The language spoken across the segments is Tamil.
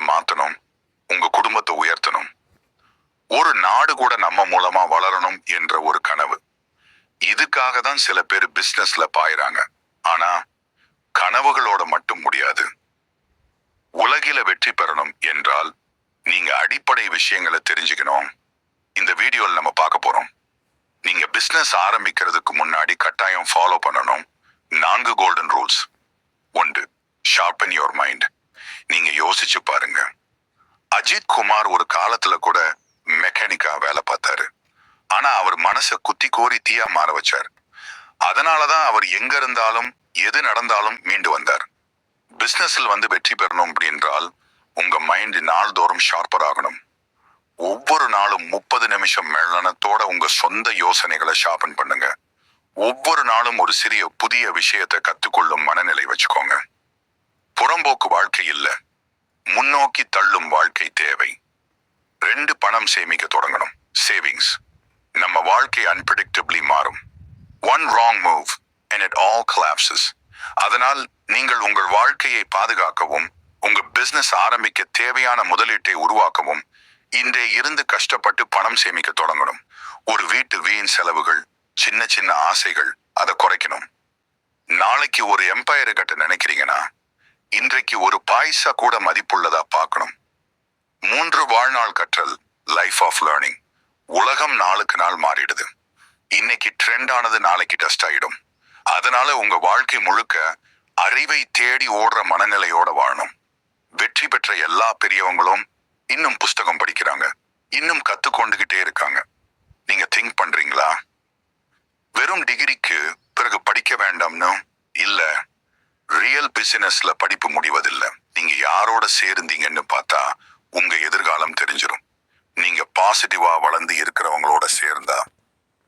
வாழ்க்கையை மாத்தணும் உங்க குடும்பத்தை உயர்த்தணும். ஒரு நாடு கூட நம்ம மூலமா வளரணும் என்ற ஒரு கனவு. இதுக்காக தான் சில பேர் பிசினஸ்ல பாயிறாங்க. ஆனா கனவுகளோட மட்டும் முடியாது. உலகில வெற்றி பெறணும் என்றால் நீங்க அடிப்படை விஷயங்களை தெரிஞ்சுக்கணும். இந்த வீடியோவில் நம்ம பார்க்க போறோம். நீங்க பிசினஸ் ஆரம்பிக்கிறதுக்கு முன்னாடி கட்டாயம் ஃபாலோ பண்ணணும். நான்கு கோல்டன் ரூல்ஸ் ஒன்று ஷார்பன் யுவர் மைண்ட் நீங்க யோசிச்சு பாருங்க. அஜித் குமார் ஒரு காலத்துல கூட மெக்கானிக்கா வேலை பார்த்தாரு. ஆனா அவர் மனசை குத்தி கோரி தீயா மாற வச்சார். அதனாலதான் அவர் எங்க இருந்தாலும் எது நடந்தாலும் மீண்டு வந்தார். பிசினஸில் வந்து வெற்றி பெறணும் அப்படின்றால் உங்க மைண்ட் நாள்தோறும் ஷார்ப்பர் ஆகணும். ஒவ்வொரு நாளும் முப்பது நிமிஷம் மெல்லனத்தோட உங்க சொந்த யோசனைகளை ஷார்பன் பண்ணுங்க. ஒவ்வொரு நாளும் ஒரு சிறிய புதிய விஷயத்தை கத்துக்கொள்ளும் மனநிலை வச்சுக்கோங்க. புறம்போக்கு வாழ்க்கை இல்லை. முன்னோக்கி தள்ளும் வாழ்க்கை தேவை. ரெண்டு பணம் சேமிக்க தொடங்கணும். சேவிங்ஸ் நம்ம வாழ்க்கை அன்பிரடிக்டபிளி மாறும். One wrong move and it all collapses. அதனால் நீங்கள் உங்கள் வாழ்க்கையை பாதுகாக்கவும் உங்க பிசினஸ் ஆரம்பிக்க தேவையான முதலீட்டை உருவாக்கவும் இன்றே இருந்து கஷ்டப்பட்டு பணம் சேமிக்க தொடங்கணும். ஒரு வீட்டு வீண் செலவுகள் சின்ன சின்ன ஆசைகள் அதை குறைக்கணும். நாளைக்கு ஒரு எம்பையரை கட்ட நினைக்கிறீங்கன்னா இன்றைக்கு ஒரு பாய்சா கூட மதிப்புள்ளதா பார்க்கணும். மூன்று வாழ்நாள் கற்றல் லைஃப் ஆஃப் லேர்னிங் உலகம் நாளுக்கு நாள் மாறிடுது. இன்னைக்கு ட்ரெண்ட் ஆனது நாளைக்கு டஸ்ட் ஆயிடும். அதனால உங்க வாழ்க்கை முழுக்க அறிவை தேடி ஓடுற மனநிலையோட வாழணும். வெற்றி பெற்ற எல்லா பெரியவங்களும் இன்னும் புஸ்தகம் படிக்கிறாங்க. இன்னும் கத்துக்கொண்டுகிட்டே இருக்காங்க. நீங்க திங்க் பண்றீங்களா? வெறும் டிகிரிக்கு பிறகு படிக்க வேண்டாம்னு இல்லை பிசினஸ்ல படிப்பு முடிவதில்லை. நீங்க யாரோட சேர்ந்தீங்கன்னு பார்த்தா உங்க எதிர்காலம் தெரிஞ்சிடும் நீங்க பாசிட்டிவா வளர்ந்து இருக்கிறவங்களோட சேர்ந்தா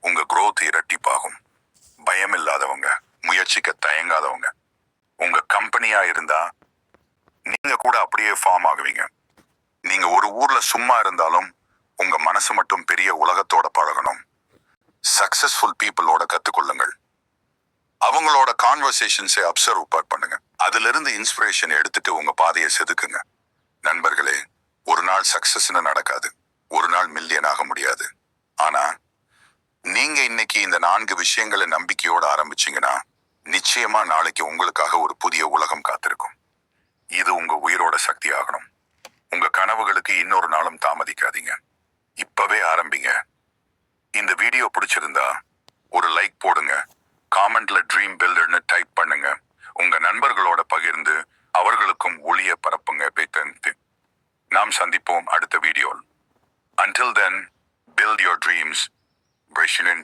உங்க குரோத் இரட்டிப்பாகும். பயம் இல்லாதவங்க முயற்சிக்க தயங்காதவங்க. உங்க கம்பெனியா இருந்தா நீங்க கூட அப்படியே ஃபார்ம் ஆகுவீங்க. நீங்க ஒரு ஊர்ல சும்மா இருந்தாலும் உங்க மனசு மட்டும் பெரிய உலகத்தோட பழகணும். சக்சஸ்ஃபுல் பீப்புளோட கத்துக்கொள்ளுங்கள். அவங்களோட கான்வர்சேஷன்ஸை அப்சர்வ் பண்ணுங்க. அதுல இருந்து இன்ஸ்பிரேஷன் எடுத்துட்டு உங்க பாதையை செதுக்குங்க. நண்பர்களே ஒரு நாள் சக்சஸ்னு நடக்காது. ஒரு நாள் மில்லியன் ஆக முடியாது. ஆனா நீங்க இன்னைக்கு இந்த நான்கு விஷயங்களை நம்பிக்கையோட ஆரம்பிச்சீங்கன்னா நிச்சயமா நாளைக்கு உங்களுக்காக ஒரு புதிய உலகம் காத்திருக்கும். இது உங்க உயிரோட சக்தி ஆகணும். உங்க கனவுகளுக்கு இன்னொரு நாளும் தாமதிக்காதீங்க. இப்பவே ஆரம்பிங்க. இந்த வீடியோ பிடிச்சிருந்தா ஒரு லைக் போடுங்க. காமெண்ட்ல ட்ரீம் பில்டர்னு நாம் சந்திப்போம் அடுத்த வீடியோவில் Until then, build your dreams. Brishinin